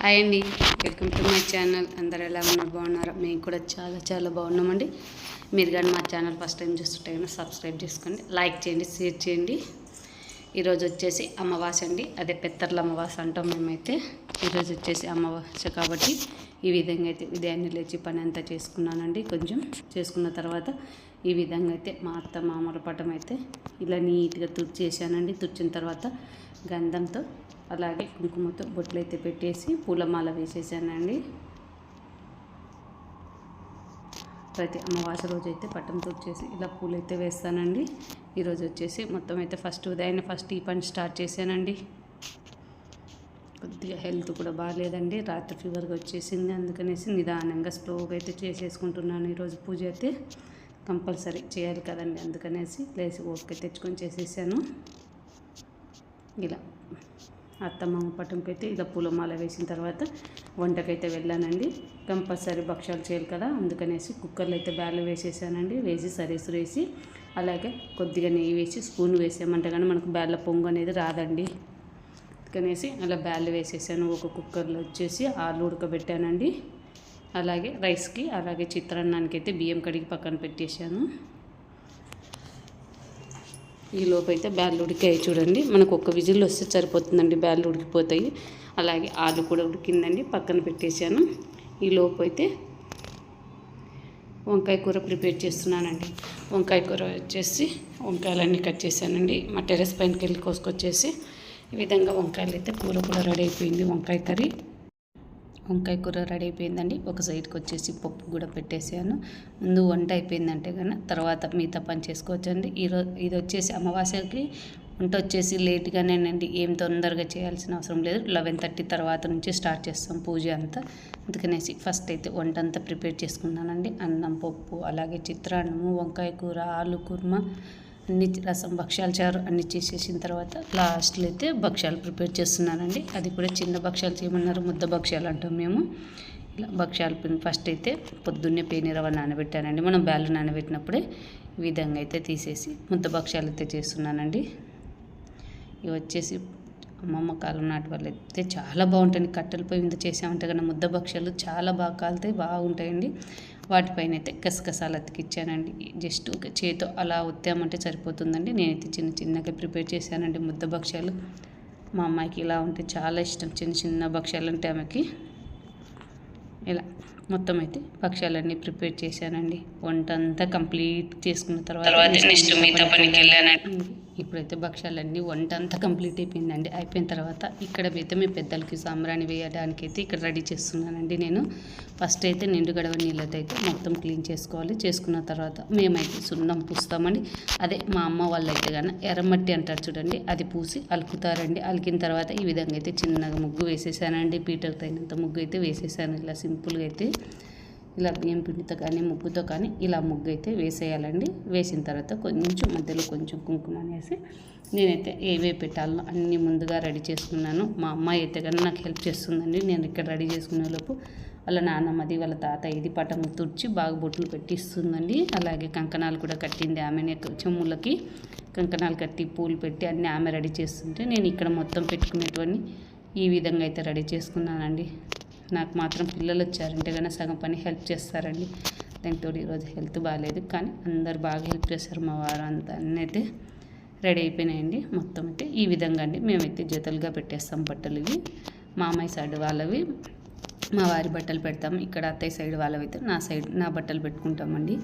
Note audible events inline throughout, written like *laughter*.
Hi అండి welcome to my channel. అందరు ఎలా ఉన్నారు? బాగున్నారు? మేము కూడా చాలా చాలా బాగున్నామండి. మీరు కానీ మా ఛానల్ ఫస్ట్ టైం చూస్తుంటే కనుక సబ్స్క్రైబ్ చేసుకోండి లైక్ చేయండి షేర్ చేయండి. ఈరోజు వచ్చేసి అమావాస్య అండి. అదే పెత్తర్ల అమావాస్య అంటాం మేమైతే. ఈరోజు వచ్చేసి అమావాస్య కాబట్టి ఈ విధంగా అయితే ఉదయాన్నే లేచి పని అంతా చేసుకున్నానండి. కొంచెం చేసుకున్న తర్వాత ఈ విధంగా అయితే మా అత్త మామూలు పటం అయితే ఇలా నీట్గా తుడిచేసానండి తుడిచిన తర్వాత గంధంతో అలాగే కుంకుమతో బొట్లు అయితే పెట్టేసి పూలమాల వేసేసానండి. ప్రతి అమావాస రోజు అయితే పట్టం తుడిచేసి ఇలా పూలు అయితే వేస్తానండి ఈరోజు వచ్చేసి మొత్తం అయితే ఫస్ట్ ఉదయాన్నే ఫస్ట్ ఈ పని స్టార్ట్ చేశానండి. కొద్దిగా హెల్త్ కూడా బాగాలేదండి. రాత్రి ఫీవర్గా వచ్చేసింది. అందుకనేసి నిదానంగా స్లోగా అయితే చేసేసుకుంటున్నాను ఈరోజు పూజ అయితే. కంపల్సరీ చేయాలి కదండి. అందుకనేసి లేచి ఓపిక తెచ్చుకొని చేసేసాను. ఇలా. అత్తమ్మ పట్టంకి అయితే ఇలా పూలమాల వేసిన తర్వాత వంటకైతే వెళ్ళానండి. కంపల్సరీ భక్ష్యాలు చేయాలి కదా అందుకనేసి కుక్కర్లో అయితే బ్యాలు వేసేసానండి. వేసి సరేసు వేసి అలాగే కొద్దిగా నెయ్యి వేసి స్పూన్ వేసామంటే కానీ మనకు బ్యాళ్ళ పొంగు అనేది రాదండి. అందుకనేసి అలా బ్యాళ్ళు వేసేసాను. ఒక కుక్కర్లో వచ్చేసి ఆలు ఉడకబెట్టానండి. అలాగే రైస్కి అలాగే చిత్రాన్నానికి అయితే బియ్యం కడిగి పక్కన పెట్టేశాను. ఈ లోపు అయితే బ్యాళ్ళు ఉడికాయి చూడండి. మనకు ఒక విజిల్ వస్తే సరిపోతుందండి. బ్యాళ్ళు ఉడికిపోతాయి. అలాగే ఆలు కూడా ఉడికిందండి. పక్కన పెట్టేశాను. ఈ లోపు అయితే వంకాయ కూర ప్రిపేర్ చేస్తున్నానండి. వంకాయ కూర వచ్చేసి వంకాయలన్నీ కట్ చేశానండి. మా టెరెస్ పైనకి వెళ్ళి కోసుకొచ్చేసి ఈ విధంగా వంకాయలు అయితే కూర కూడా రెడీ అయిపోయింది. వంకాయ కర్రీ. వంకాయ కూర రెడీ అయిపోయిందండి. ఒక సైడ్కి వచ్చేసి పప్పు కూడా పెట్టేసాను. ముందు వంట అయిపోయిందంటే కన్నా తర్వాత మిగతా పని చేసుకోవచ్చండి. ఈరోజు ఇది వచ్చేసి అమావాస్యకి వంట వచ్చేసి లేట్గానేనండి. ఏం తొందరగా చేయాల్సిన అవసరం లేదు. లెవెన్ థర్టీ తర్వాత నుంచి స్టార్ట్ చేస్తాం పూజ అంతా. అందుకనేసి ఫస్ట్ అయితే వంట అంతా ప్రిపేర్ చేసుకున్నానండి. అన్నం పప్పు అలాగే చిత్రాన్నము వంకాయ కూర ఆలు కుర్మా అన్ని రసం భక్ష్యాలు చారు అన్ని చేసేసిన తర్వాత లాస్ట్లో అయితే భక్ష్యాలు ప్రిపేర్ చేస్తున్నానండి. అది కూడా చిన్న భక్ష్యాలు చేయమన్నారు ముద్ద భక్ష్యాలు అంటాం మేము. ఇలా భక్ష్యాలు ఫస్ట్ అయితే పొద్దున్నే పేనీరవ నానబెట్టానండి. మనం బ్యాలు నానబెట్టినప్పుడే ఈ విధంగా అయితే తీసేసి ముద్ద భక్ష్యాలు అయితే చేస్తున్నానండి. ఇవి వచ్చేసి అమ్మమ్మ కాలం నాటి వాళ్ళు అయితే చాలా బాగుంటాయి కట్టెల పొయ్యి మీద చేసామంటే కన్నా ముద్ద భక్ష్యాలు చాలా బాగా కాలుతాయి బాగుంటాయండి. వాటిపైన అయితే గసగసాలు అతికిచ్చానండి. జస్ట్ ఒక చేతో అలా ఉత్తామంటే సరిపోతుందండి. నేనైతే చిన్న చిన్నగా ప్రిపేర్ చేశానండి ముద్ద భక్ష్యాలు. మా అమ్మాయికి ఇలా ఉంటే చాలా ఇష్టం. చిన్న చిన్న భక్ష్యాలు అంటే ఆమెకి. ఇలా. మొత్తం అయితే భక్ష్యాలన్నీ ప్రిపేర్ చేశానండి. వంట అంతా కంప్లీట్ చేసుకున్న తర్వాత నెక్స్ట్ మిగతా పనికి వెళ్ళానండి ఇప్పుడైతే భక్ష్యాలన్నీ వంట అంతా కంప్లీట్ అయిపోయిందండి. అయిపోయిన తర్వాత ఇక్కడ అయితే మీ పెద్దలకి సాంబ్రాణి వేయడానికి అయితే ఇక్కడ రెడీ చేస్తున్నానండి నేను. ఫస్ట్ అయితే నిండు గడవ నీళ్ళతో అయితే మొత్తం క్లీన్ చేసుకోవాలి. చేసుకున్న తర్వాత మేమైతే సున్నం పూస్తామండి. అదే మా అమ్మ వాళ్ళు అయితే కానీ ఎర్రమట్టి అంటారు చూడండి అది పూసి అలుకుతారండి. అలికిన తర్వాత ఈ విధంగా అయితే చిన్నగా ముగ్గు వేసేసానండి. పీటర్ తగినంత ముగ్గు అయితే వేసేసాను. ఇలా సింపుల్గా అయితే ఇలా బియ్యం పిండితో కానీ ముగ్గుతో కానీ ఇలా ముగ్గు అయితే వేసేయాలండి. వేసిన తర్వాత కొంచెం మధ్యలో కొంచెం కుంకుమ అనేసి నేనైతే ఏవే పెట్టాలో అన్నీ ముందుగా రెడీ చేసుకున్నాను. మా అమ్మాయి అయితే కానీ నాకు హెల్ప్ చేస్తుందండి. నేను ఇక్కడ రెడీ చేసుకునే లోపు వాళ్ళ నాన్నమ్మది వాళ్ళ తాత ఇది పటం తుడిచి బాగా బొట్లు పెట్టిస్తుందండి. అలాగే కంకణాలు కూడా కట్టింది ఆమెనే చెమ్ములకి కంకణాలు కట్టి పూలు పెట్టి అన్నీ ఆమె రెడీ చేస్తుంటే నేను ఇక్కడ మొత్తం పెట్టుకునేటువంటి ఈ విధంగా అయితే రెడీ చేసుకున్నానండి. నాకు మాత్రం పిల్లలు వచ్చారంటే కానీ సగం పని హెల్ప్ చేస్తారండి. దాంతో ఈరోజు హెల్త్ బాగాలేదు. కానీ అందరు బాగా హెల్ప్ చేస్తారు. మా వారు అంతా అన్నీ అయితే రెడీ అయిపోయినాయండి. మొత్తం అయితే ఈ విధంగా అండి. మేమైతే జతలుగా పెట్టేస్తాం బట్టలు ఇవి. మామయ్య సైడ్ వాళ్ళవి. మా వారి బట్టలు పెడతాం. ఇక్కడ అత్తయ్య సైడ్ వాళ్ళవైతే నా సైడ్ నా బట్టలు పెట్టుకుంటామండి.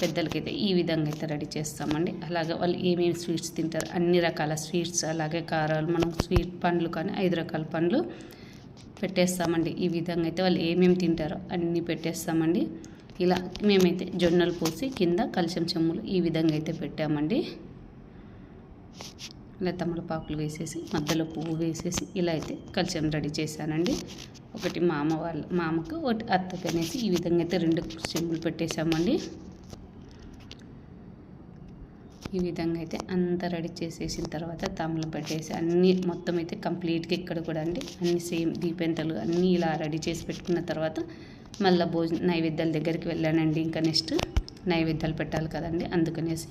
పెద్దలకైతే ఈ విధంగా అయితే రెడీ చేస్తామండి. అలాగే వాళ్ళు ఏమేమి స్వీట్స్ తింటారు. అన్ని రకాల స్వీట్స్ అలాగే కారాలు మనం స్వీట్ పండ్లు కానీ ఐదు రకాల పండ్లు పెట్టేస్తామండి. ఈ విధంగా అయితే వాళ్ళు ఏమేమి తింటారో అన్నీ పెట్టేస్తామండి. ఇలా మేమైతే జొన్నలు పోసి కింద కలిసం చెమ్ములు ఈ విధంగా అయితే పెట్టామండి. ఇలా తమలపాకులు వేసేసి మధ్యలో పువ్వు వేసేసి ఇలా అయితే కలిసం రెడీ చేశానండి. ఒకటి మామ వాళ్ళ మామకు ఒకటి అత్తకు అనేసి ఈ విధంగా అయితే రెండు చెంబులు పెట్టేశామండి. ఈ విధంగా అయితే అంతా రెడీ చేసేసిన తర్వాత తమలు పెట్టేసి అన్నీ మొత్తం అయితే కంప్లీట్గా ఇక్కడ కూడా అండి. అన్ని సేమ్ దీపెంతలు అన్నీ ఇలా రెడీ చేసి పెట్టుకున్న తర్వాత మళ్ళీ భోజన నైవేద్యాల దగ్గరికి వెళ్ళానండి. ఇంకా నెక్స్ట్ నైవేద్యాలు పెట్టాలి కదండి. అందుకనేసి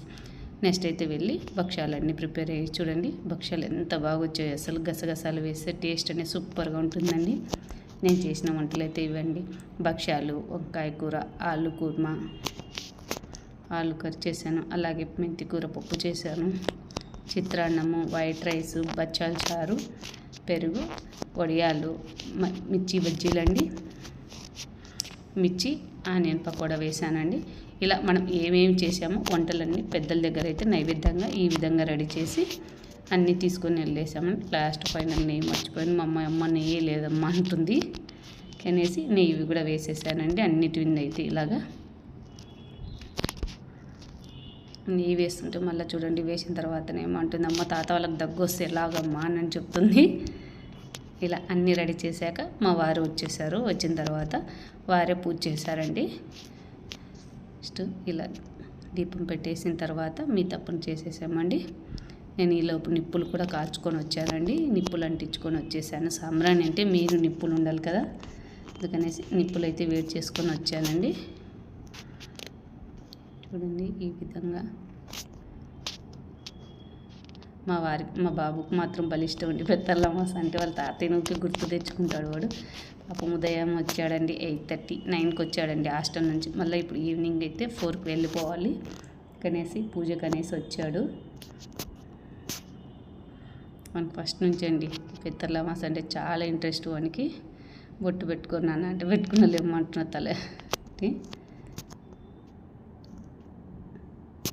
నెక్స్ట్ అయితే వెళ్ళి భక్ష్యాలన్నీ ప్రిపేర్ అయ్యి చూడండి. భక్ష్యాలు ఎంత బాగా వచ్చాయి. అసలు గసగసాలు వేస్తే టేస్ట్ అనేది సూపర్గా ఉంటుందండి. నేను చేసిన వంటలు అయితే ఇవ్వండి భక్ష్యాలు వంకాయ కూర ఆలు కూర్మా ఆలు కర్రీ చేశాను. అలాగే మెంతి కూర పప్పు చేశాను. చిత్రాన్నము వైట్ రైస్ బచ్చాల చారు పెరుగు వడియాలు మిర్చి బజ్జీలండి మిర్చి ఆనియన్ పకోడా వేసానండి ఇలా మనం ఏమేమి చేసామో వంటలన్నీ పెద్దల దగ్గర అయితే నైవేద్యంగా ఈ విధంగా రెడీ చేసి అన్నీ తీసుకొని వెళ్ళేసామండి లాస్ట్ ఫైనల్ నెయ్యి మర్చిపోయింది మా అమ్మ అమ్మ నెయ్యి లేదమ్మా అంటుంది. అనేసి నెయ్యి కూడా వేసేసానండి. అన్నిటి అయితే ఇలాగా నెయ్యి వేస్తుంటే మళ్ళీ చూడండి వేసిన తర్వాతనే ఏమంటుంది అమ్మ తాత వాళ్ళకి దగ్గు వస్తే ఎలాగమ్మా అని చెప్తుంది. ఇలా అన్నీ రెడీ చేశాక మా వారు వచ్చేసారు. వచ్చిన తర్వాత వారే పూజ చేశారండి. నెక్స్ట్ ఇలా దీపం పెట్టేసిన తర్వాత మీ తప్పును చేసేసామండి. నేను ఈలోపు నిప్పులు కూడా కాల్చుకొని వచ్చానండి. నిప్పులు అంటించుకొని వచ్చేసాను. సాంబ్రాణి అంటే మీరు నిప్పులు ఉండాలి కదా. అందుకనేసి నిప్పులు అయితే వేడి చేసుకొని వచ్చానండి. చూడండి ఈ విధంగా. మా వారికి మా బాబుకు మాత్రం బలిష్టం అండి. పెద్దల్లమాస అంటే వాళ్ళ తాతయ్య నుంచి గుర్తు తెచ్చుకుంటాడు వాడు. పాపం ఉదయం వచ్చాడండి ఎయిట్ థర్టీ నైన్కి వచ్చాడండి హాస్టల్ నుంచి. మళ్ళీ ఇప్పుడు ఈవినింగ్ అయితే ఫోర్కి వెళ్ళిపోవాలి. కనేసి పూజ కనేసి వచ్చాడు. మనకు ఫస్ట్ నుంచి అండి పెద్దల్లమాస అంటే చాలా ఇంట్రెస్ట్ వానికి. బొట్టు పెట్టుకున్నాను అంటే పెట్టుకున్నలేమంటున్నా తల.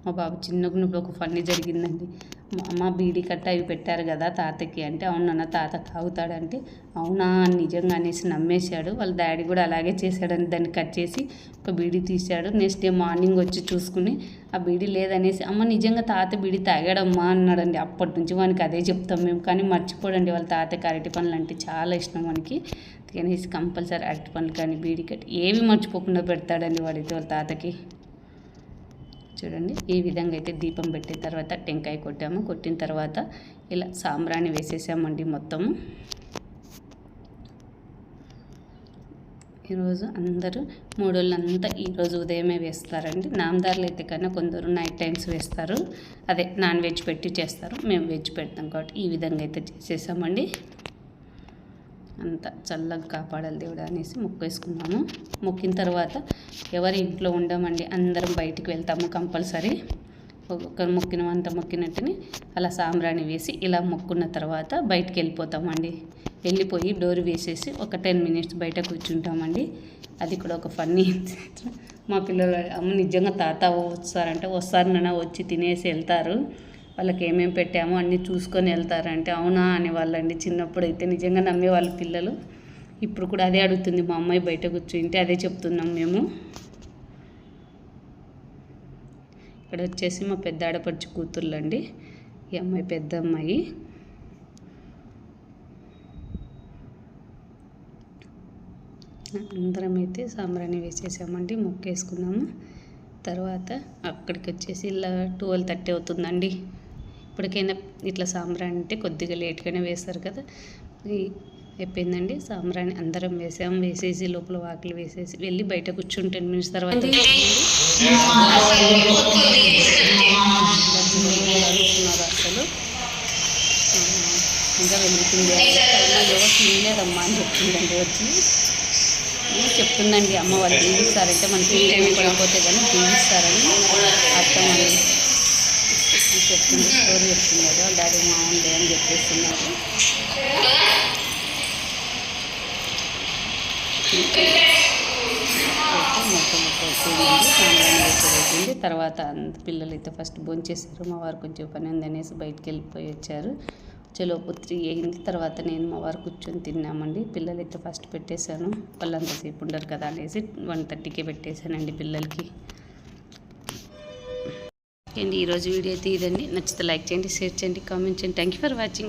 మా బాబు చిన్నప్పుడు ఒక ఫన్నీ జరిగిందండి. మా అమ్మ బీడీ కట్ట అవి పెట్టారు కదా తాతకి అంటే అవునన్న తాత తాగుతాడంటే. అవునా? నిజంగా అనేసి నమ్మేశాడు. వాళ్ళ డాడీ కూడా అలాగే చేశాడని దాన్ని కట్ చేసి ఒక బీడీ తీశాడు. నెక్స్ట్ డే మార్నింగ్ వచ్చి చూసుకుని ఆ బీడీ లేదనేసి అమ్మ నిజంగా తాత బీడీ తాగాడమ్మా అన్నాడండి. అప్పటి నుంచి వానికి అదే చెప్తాం మేము. కానీ మర్చిపోడండి వాళ్ళ తాతకి అరటి పనులు అంటే చాలా ఇష్టం మనకి అనేసి కంపల్సరీ అరటి పనులు కానీ బీడీ కట్టి ఏవి మర్చిపోకుండా పెడతాడండి వాడైతే వాళ్ళ తాతకి. చూడండి. ఈ విధంగా అయితే దీపం పెట్టిన తర్వాత టెంకాయ కొట్టాము. కొట్టిన తర్వాత ఇలా సాంబ్రాణి వేసేసామండి మొత్తము. ఈరోజు అందరూ మూడోళ్ళంతా ఈరోజు ఉదయమే వేస్తారండి. నామదారులు అయితే కన్నా కొందరు నైట్ టైమ్స్ వేస్తారు. అదే నాన్ వెజ్ పెట్టి చేస్తారు. మేము వెజ్ పెడతాం కాబట్టి ఈ విధంగా అయితే చేసేసామండి. అంత చల్లగా కాపాడాలి దేవుడు అనేసి మొక్కేసుకున్నాము. మొక్కిన తర్వాత ఎవరి ఇంట్లో ఉండమండి అందరం బయటికి వెళ్తాము కంపల్సరీ. ఒకరు మొక్కిన అంత మొక్కినట్టుని అలా సాంబ్రాణి వేసి ఇలా మొక్కున్న తర్వాత బయటికి వెళ్ళిపోతామండి. వెళ్ళిపోయి డోర్ వేసేసి ఒక టెన్ మినిట్స్ బయట కూర్చుంటామండి. అది కూడా ఒక ఫన్నీ *laughs* మా పిల్లలు అమ్మ నిజంగా తాత వస్తారంటే వస్తారు వచ్చి తినేసి వెళ్తారు. వాళ్ళకి ఏమేమి పెట్టామో అన్నీ చూసుకొని వెళ్తారంటే అవునా అనేవాళ్ళండి చిన్నప్పుడు అయితే నిజంగా నమ్మే వాళ్ళ పిల్లలు. ఇప్పుడు కూడా అదే అడుగుతుంది మా అమ్మాయి బయట కూర్చుంటే అదే చెప్తున్నాం మేము. ఇక్కడ వచ్చేసి మా పెద్ద ఆడపడుచు కూతుర్లండి. ఈ అమ్మాయి పెద్ద అమ్మాయి. అందరం అయితే సాంబ్రాణి వేసేసామండి మొక్కేసుకున్నాము. తర్వాత అక్కడికి వచ్చేసి ఇలా ట్వెల్వ్ థర్టీ అవుతుందండి. ఇప్పటికైనా ఇట్లా సాంబ్రాణి అంటే కొద్దిగా లేట్గానే వేస్తారు కదా అయిపోయిందండి సాంబ్రాణి అందరం వేసాము వేసేసి లోపల వాకిలు వేసేసి వెళ్ళి బయట కూర్చుని టెన్ మినిట్స్ తర్వాత అసలు ఇంకా వెలుగుతుంది ఎవరు తినలేదమ్మా అని చెప్తుందండి వచ్చి చెప్తుందండి అమ్మ వాళ్ళు దీవిస్తారంటే మనకి ఏమి పడిపోతే కానీ దీవిస్తారని చెప్తుంది స్టోరీ చెప్తున్నారు డాడీ బాగుంది అని చెప్పేస్తున్నారు. మొత్తం అయిపోయింది. తర్వాత అంత పిల్లలు అయితే ఫస్ట్ భోంచేసారు మా వారు కొంచెం పని ఉంది అనేసి బయటికి వెళ్ళిపోయి వచ్చారు. చలోపు త్రీ అయింది. తర్వాత నేను మా వారు కూర్చొని తిన్నామండి. పిల్లలు అయితే ఫస్ట్ పెట్టేశాను. వాళ్ళు అంతసేపు ఉండరు కదా అనేసి వన్ థర్టీకే పెట్టేశానండి పిల్లలకి. అండి ఈరోజు వీడియో అయితే ఇదండి. నచ్చితే లైక్ చేయండి షేర్ చేయండి కామెంట్ చేయండి. Thank you for watching